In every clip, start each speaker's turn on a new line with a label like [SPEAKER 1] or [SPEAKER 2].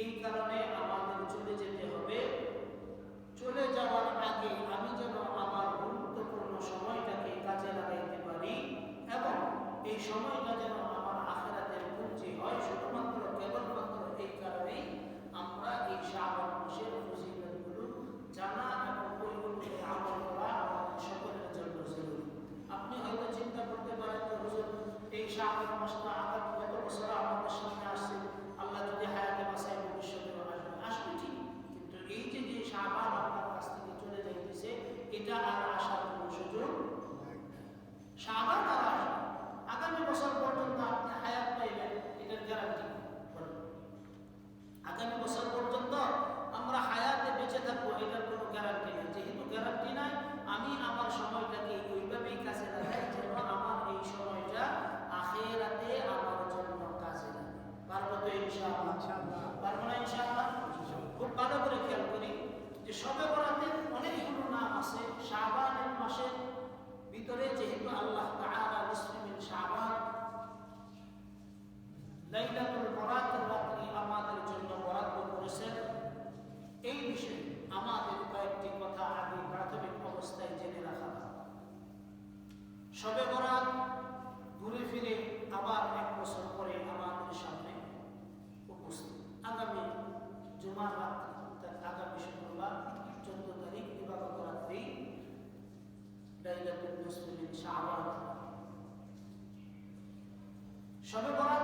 [SPEAKER 1] তিন কারণে ইনশাআল্লাহ। পারব না মানে ইনশাআল্লাহ খুব ভালো করে খেয়াল করি যে সবে শাহবান সবে বলা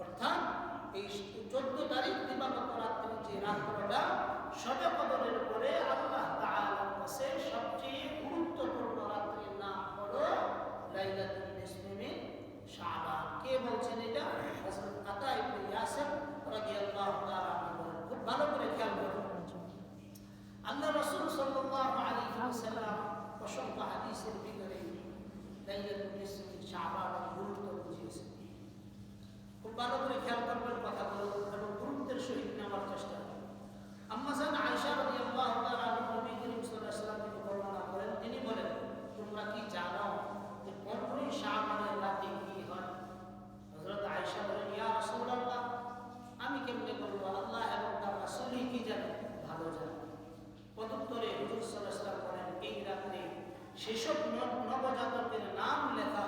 [SPEAKER 1] অর্থাৎ এই চোদ্দ তারিখ দিবাগত রাত্রে যে রাত্রটা সবে কদরের পরে গুরুত্ব খুব ভালো করে খেয়াল এবং গুরুত্বের সহিত নেওয়ার চেষ্টা তোমরা কি জানো যে কি বলেন আল্লাহ আমি কেমনে করব আল্লাহ এবং তার কি জানে? ভালো জানে। পদত্তরে সেসব নবজাতকের নাম লেখা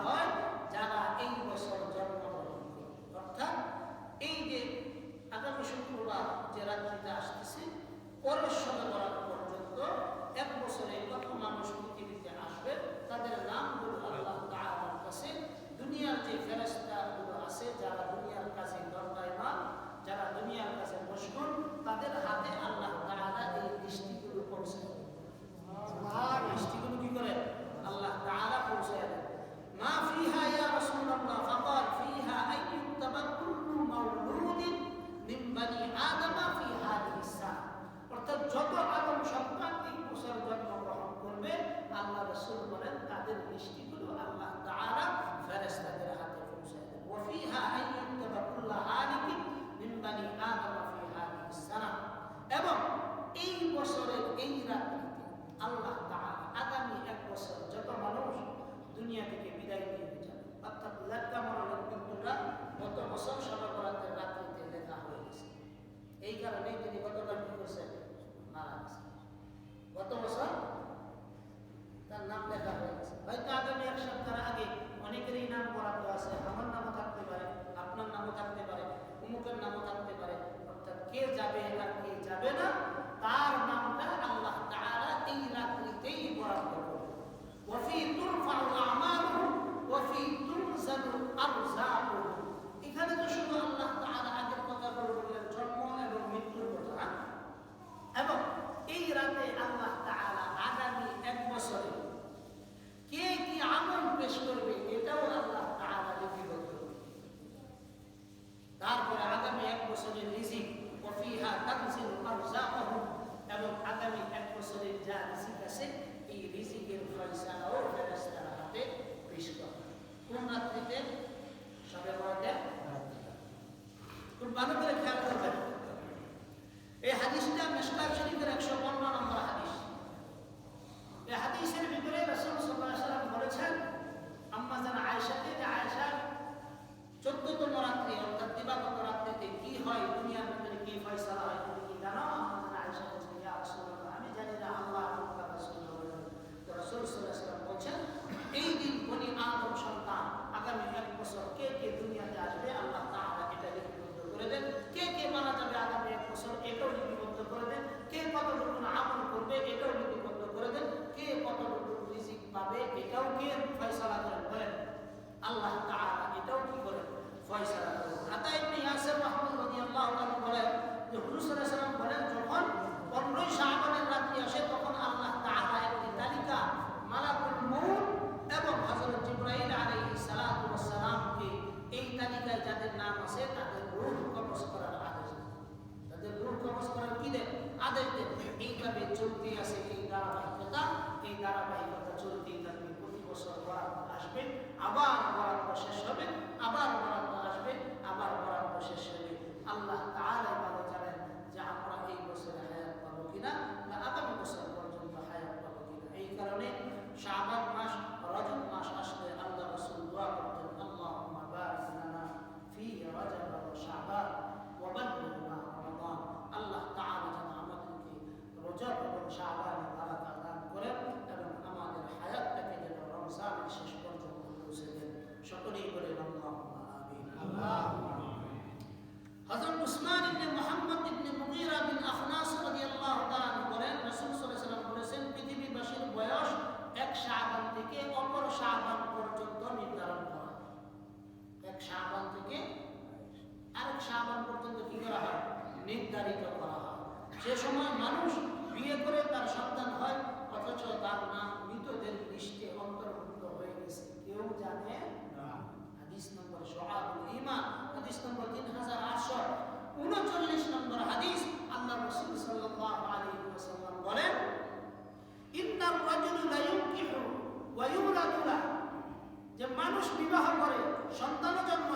[SPEAKER 1] রাতের সবে বরাতের রাত কুরবানের খেয়াল করবেন ধারাবাহিকতা চলতেই থাকবে প্রতি বছর বরাদ্দ আসবে আবার বরাদ্দ শেষ হবে আবার বরাদ্দ আসবে আবার বরাদ্দ শেষ হবে আল্লাহ তাহলে জানেন যে আমরা এই বছরে হায়াত পাবো কিনা না আগামী বছর পর্যন্ত হায়াত পাবো কিনা। এই কারণে শাহবাগ নির্ধারিত করা হয়। যে সময় মানুষ বিয়ে করে তার সন্তান হয়, অথচ তার নাম মৃতদের দৃষ্টি অন্তর্ভুক্ত হয়ে গেছে। কেউ জানে নম্বর তিন হাজার আটশো উনচল্লিশ নম্বর হাদিস আল্লাহ বলেন যে মানুষ বিবাহ করে সন্তান জন্ম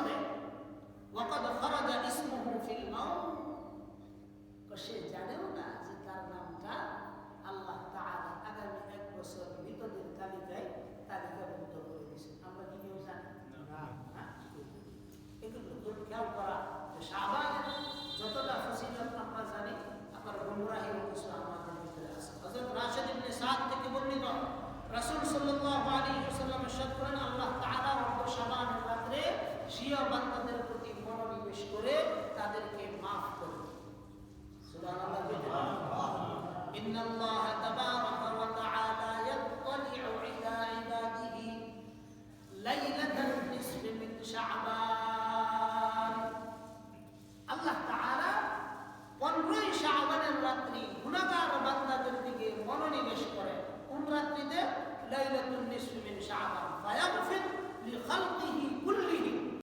[SPEAKER 1] বান্দাদের প্রতি মনোনিবেশ করে তাদেরকে মাফ করে রাত্রি গুণাগার বান্দাদের দিকে মনোনিবেশ করে। কোন রাত্রিতে? লাইলাতুন নিসফ মিন শাবান। ফায়াগফির লিখালকিহি কুল্লি